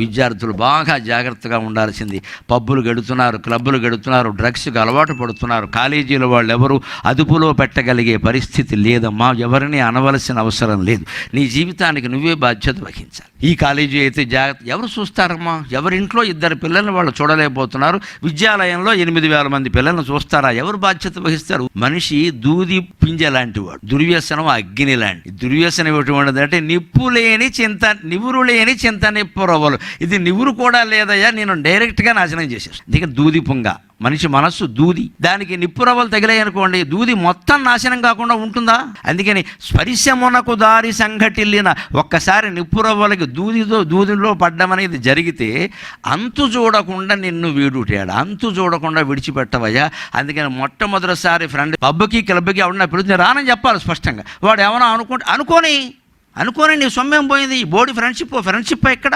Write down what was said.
విద్యార్థులు బాగా జాగ్రత్తగా ఉండాల్సింది. పబ్బులు గడుతున్నారు క్లబ్బులు గడుతున్నారు డ్రగ్స్కి అలవాటు పడుతున్నారు. కాలేజీల వాళ్ళు ఎవరు అదుపులో పెట్టగలిగే పరిస్థితి లేదమ్మా. ఎవరిని అనవలసిన అవసరం లేదు. నీ జీవితానికి నువ్వే బాధ్యత వహించాలి. ఈ కాలేజీ అయితే జాగ్రత్త ఎవరు చూస్తారమ్మా? ఎవరింట్లో ఇద్దరు పిల్లల్ని వాళ్ళు చూడలేకపోతున్నారు. విద్యాలయంలో ఎనిమిది వేల మంది పిల్లల్ని చూస్తారా? ఎవరు బాధ్యత వహిస్తారు? మనిషి దూది పింజ లాంటి వాడు దుర్వ్యసనం అగ్ని లాంటి దుర్వ్యసనం ఎటువంటిది అంటే నిప్పు లేని చింత నివురు లేని చింత నిప్పు రవ్వలు. ఇది నివురు కూడా లేదయ్యా నేను డైరెక్ట్గా నాశనం చేసేస్తాను అందుకే దూది పుంగ. మనిషి మనస్సు దూది. దానికి నిప్పురవ్వలు తగిలాయనుకోండి తగిలాయి అనుకోండి దూది మొత్తం నాశనం కాకుండా ఉంటుందా? అందుకని స్పరిశమునకు దారి సంఘటిల్లిన ఒక్కసారి నిప్పురవ్వలకి దూదితో దూదిలో పడ్డం అనేది జరిగితే అంతు చూడకుండా నిన్ను వీడుటాడు? అంతు చూడకుండా విడిచిపెట్టవయ్యా. అందుకని మొట్టమొదటిసారి ఫ్రెండ్ పబ్కి క్లబ్కి ఎవడన్నా పిలుచుని రానని చెప్పాలి స్పష్టంగా. వాడు ఏమైనా అనుకుంటే అనుకోని అనుకోని నీ సొమ్మేం పోయింది? ఈ బోడి ఫ్రెండ్షిప్ ఫ్రెండ్షిప్ ఎక్కడ